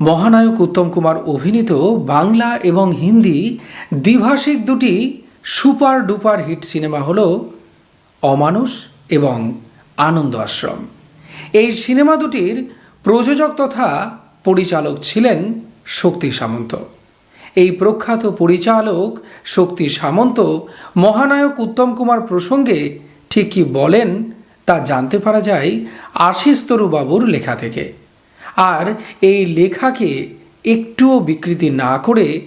মহানায়ক উত্তম কুমার অভিনীত বাংলা এবং হিন্দি দ্বিভাষিক দুটি সুপার ডুপার হিট সিনেমা হলো অমানুষ এবং আনন্দ আশ্রম। এই সিনেমা দুটির প্রযোজক তথা পরিচালক ছিলেন শক্তি সামন্ত। এই প্রখ্যাত পরিচালক শক্তি সামন্ত মহানায়ক উত্তম কুমার প্রসঙ্গে ঠিক কী বলেন, তা জানতে পারা যায় আশিস তরুবাবুর লেখা থেকে। আর এই লেখাকে একটুও বিকৃতি না করে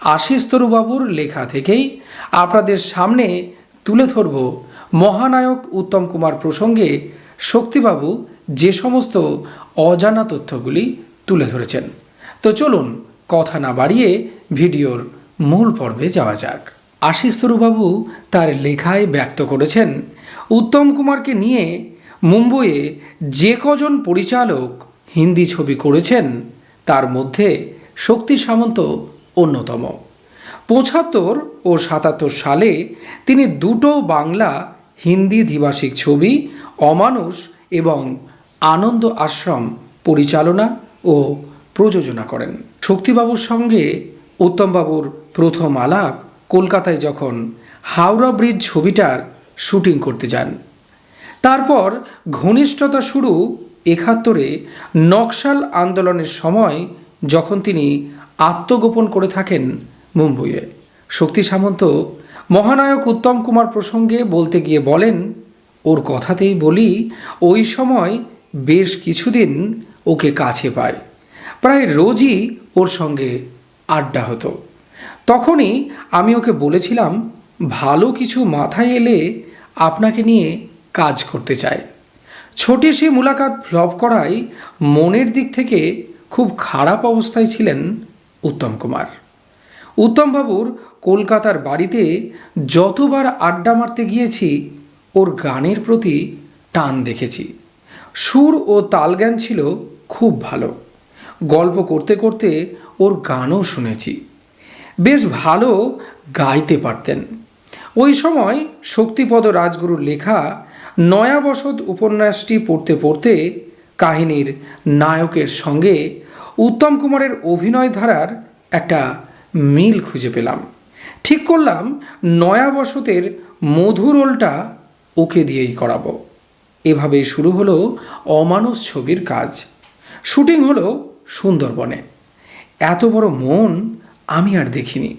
আশিস তরুবাবুর লেখা থেকেই আপনাদের সামনে তুলে ধরব মহানায়ক উত্তম কুমার প্রসঙ্গে শক্তিবাবু যে সমস্ত অজানা তথ্যগুলি তুলে ধরেছেন। তো চলুন কথা না বাড়িয়ে ভিডিওর মূল পর্বে যাওয়া যাক। আশিস তরুবাবু তার লেখায় ব্যক্ত করেছেন, উত্তম কুমারকে নিয়ে মুম্বইয়ে যে কজন পরিচালক হিন্দি ছবি করেছেন, তার মধ্যে শক্তি সামন্ত অন্যতম। পঁচাত্তর ও সাতাত্তর সালে তিনি দুটো বাংলা হিন্দি দ্বিভাষিক ছবি অমানুষ এবং আনন্দ আশ্রম পরিচালনা ও প্রযোজনা করেন। শক্তিবাবুর সঙ্গে উত্তমবাবুর প্রথম আলাপ কলকাতায় যখন হাওড়া ব্রিজ ছবিটার শুটিং করতে যান। তারপর ঘনিষ্ঠতা শুরু একাত্তরে নকশাল আন্দোলনের সময় যখন তিনি আত্মগোপন করে থাকেন মুম্বইয়ে। শক্তি সামন্ত, মহানায়ক উত্তম কুমার প্রসঙ্গে বলতে গিয়ে বলেন, ওর কথাতেই বলি, ওই সময় বেশ কিছুদিন ওকে কাছে পায়। প্রায় রোজই ওর সঙ্গে আড্ডা হতো। তখনই আমি ওকে বলেছিলাম, ভালো কিছু মাথায় এলে আপনাকে নিয়ে কাজ করতে চায় ছোটে সে মুলাকাত ফ্লপ করায় মনের দিক থেকে খুব খারাপ অবস্থায় ছিলেন উত্তম কুমার। উত্তমবাবুর কলকাতার বাড়িতে যতবার আড্ডা মারতে গিয়েছি, ওর গানের প্রতি টান দেখেছি। সুর ও তালজ্ঞান ছিল খুব ভালো। গল্প করতে করতে ওর গানও শুনেছি। বেশ ভালো গাইতে পারতেন। ওই সময় শক্তিপদ রাজগুরুর লেখা নয়া বসত উপন্যাসটি পড়তে পড়তে কাহিনীর নায়কের সঙ্গে উত্তম কুমারের অভিনয় ধারার একটা মিল খুঁজে পেলাম। ঠিক করলাম নয়া বসতের মধু রোলটা ওকে দিয়েই করাবো। এভাবেই শুরু হলো অমানুষ ছবির কাজ। শুটিং হলো সুন্দরবনে। এত বড় মন আমি আর দেখিনি।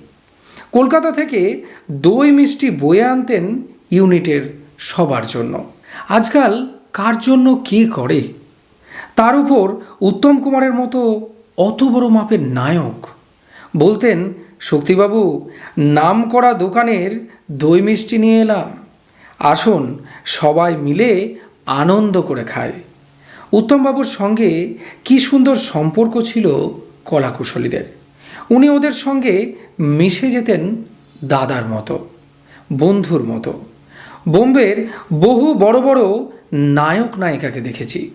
কলকাতা থেকে দই মিষ্টি বয়ে আনতেন ইউনিটের সবার জন্য। আজকাল কার জন্য কে করে? তার উপর উত্তম কুমারের মতো অত বড় মাপের নায়ক। বলতেন, শক্তিবাবু, নাম করা দোকানের দই মিষ্টি নিয়ে এলাম। আসুন, সবাই মিলে আনন্দ করে খায় উত্তমবাবুর সঙ্গে কি সুন্দর সম্পর্ক ছিল কলাকুশলীদের। উনি ওদের সঙ্গে মিশে যেতেন দাদার মতো, বন্ধুর মতো। বোম্বের বহু বড় বড় নায়ক নায়িকাকে দেখেছি।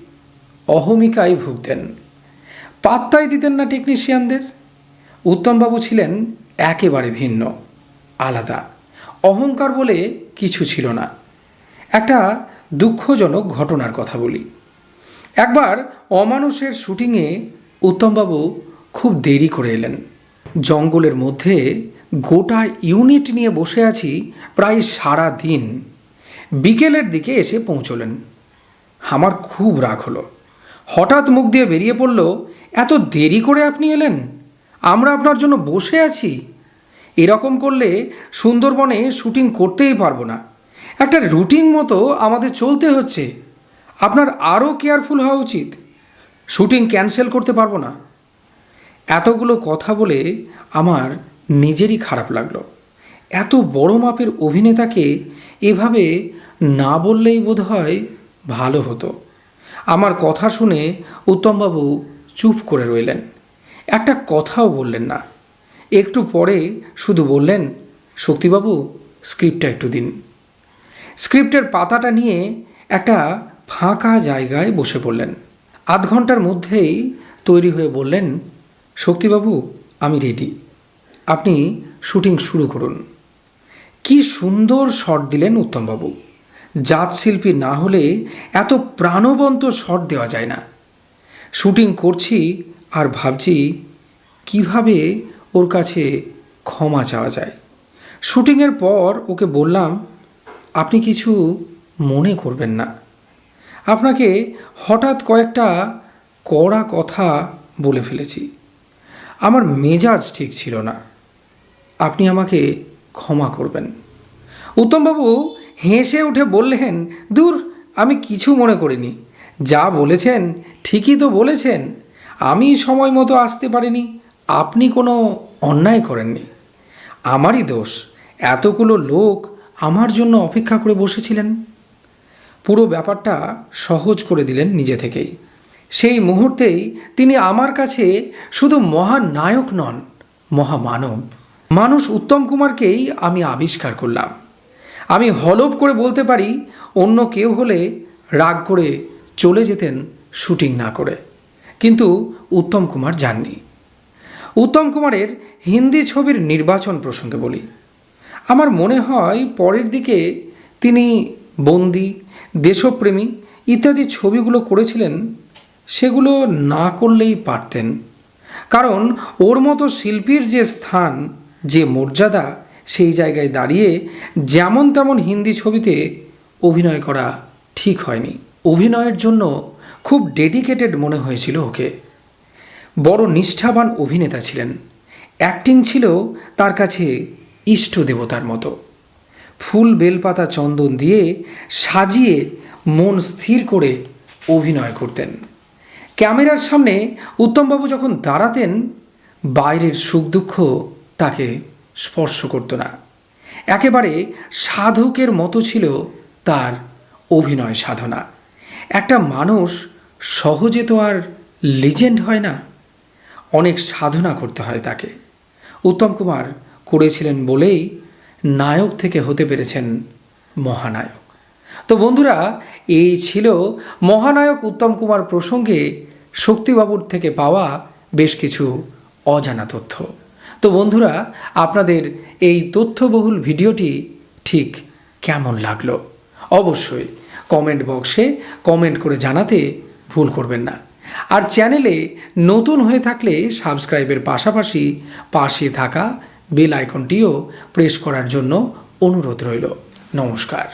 অহমিকায় ভুগতেন। পাত্তাই দিতেন না টেকনিশিয়ানদের উত্তমবাবু ছিলেন একেবারে ভিন্ন, আলাদা। অহংকার বলে কিছু ছিল না। একটা দুঃখজনক ঘটনার কথা বলি। একবার অমানুষের শুটিংয়ে উত্তমবাবু খুব দেরি করে এলেন। জঙ্গলের মধ্যে গোটা ইউনিট নিয়ে বসে আছি প্রায় সারা দিন বিকেলের দিকে এসে পৌঁছলেন। আমার খুব রাগ হলো। হঠাৎ মুখ দিয়ে বেরিয়ে পড়ল, এত দেরি করে আপনি এলেন? আমরা আপনার জন্য বসে আছি। এরকম করলে সুন্দরবনে শুটিং করতেই পারব না। একটা রুটিন মতো আমাদের চলতে হচ্ছে। আপনার আরও কেয়ারফুল হওয়া উচিত। শুটিং ক্যান্সেল করতে পারব না। এতগুলো কথা বলে আমার নিজেরই খারাপ লাগল। এত বড় মাপের অভিনেতাকে এভাবে না বললেই বোধ হয় ভালো হতো। আমার কথা শুনে উত্তমবাবু চুপ করে রইলেন। একটা কথাও বললেন না। একটু পরে শুধু বললেন, শক্তিবাবু, স্ক্রিপ্টটা একটু দিন। স্ক্রিপ্টের পাতাটা নিয়ে একটা ফাঁকা জায়গায় বসে পড়লেন। আধ ঘণ্টার মধ্যেই তৈরি হয়ে বললেন, শক্তিবাবু, আমি রেডি। আপনি শুটিং শুরু করুন। কি সুন্দর শট দিলেন উত্তমবাবু। জাত শিল্পী না হলে এত প্রাণবন্ত শট দেওয়া যায় না। শুটিং করছি আর ভাবছি কীভাবে ওর কাছে ক্ষমা চাওয়া যায়। শুটিংয়ের পর ওকে বললাম, আপনি কিছু মনে করবেন না। আপনাকে হঠাৎ কয়েকটা কড়া কথা বলে ফেলেছি। আমার মেজাজ ঠিক ছিল না। আপনি আমাকে ক্ষমা করবেন। উত্তমবাবু হেসে উঠে বললেন, দূর, আমি কিছু মনে করিনি। যা বলেছেন, ঠিকই তো বলেছেন। আমি সময় মতো আসতে পারিনি। আপনি কোনো অন্যায় করেননি। আমারই দোষ। এতগুলো লোক আমার জন্য অপেক্ষা করে বসেছিলেন। পুরো ব্যাপারটা সহজ করে দিলেন নিজে থেকেই। সেই মুহূর্তেই তিনি আমার কাছে শুধু মহানায়ক নন, মহামানব। মানুষ উত্তম কুমারকেই আমি আবিষ্কার করলাম। আমি হলপ করে বলতে পারি, অন্য কেউ হলে রাগ করে চলে যেতেন শুটিং না করে। কিন্তু উত্তম কুমার যাননি। উত্তম কুমারের হিন্দি ছবির নির্বাচন প্রসঙ্গে বলি। আমার মনে হয় পরের দিকে তিনি বন্দি, দেশপ্রেমী ইত্যাদি ছবিগুলো করেছিলেন, সেগুলো না করলেই পারতেন। কারণ ওর মতো শিল্পীর যে স্থান যে মর্যাদা সেই জায়গায় দাঁড়িয়ে যেমন তেমন হিন্দি ছবিতে অভিনয় করা ঠিক হয়নি। অভিনয়ের জন্য খুব ডেডিকেটেড মনে হয়েছিল ওকে। বড় নিষ্ঠাবান অভিনেতা ছিলেন। অ্যাক্টিং ছিল তার কাছে ইষ্ট দেবতার মতো। ফুল বেলপাতা চন্দন দিয়ে সাজিয়ে মন স্থির করে অভিনয় করতেন। ক্যামেরার সামনে উত্তমবাবু যখন দাঁড়াতেন, বাইরের সুখ দুঃখ তাকে স্পর্শ করতো না। একেবারে সাধকের মতো ছিল তার অভিনয় সাধনা। একটা মানুষ সহজে তো আর লিজেন্ড হয় না। অনেক সাধনা করতে হয় তাকে। উত্তম কুমার করেছিলেন বলেই নায়ক থেকে হতে পেরেছেন মহানায়ক। তো বন্ধুরা, এই ছিল মহানায়ক উত্তম কুমার প্রসঙ্গে শক্তিবাবুর থেকে পাওয়া বেশ কিছু অজানা তথ্য। তো বন্ধুরা, আপনাদের এই তথ্যবহুল ভিডিওটি ঠিক কেমন লাগল? অবশ্যই কমেন্ট বক্সে কমেন্ট করে জানাতে ভুল করবেন না। আর চ্যানেলে নতুন হয়ে থাকলে সাবস্ক্রাইবের পাশাপাশি পাশে থাকা বেল আইকনটিও প্রেস করার জন্য অনুরোধ রইল। নমস্কার।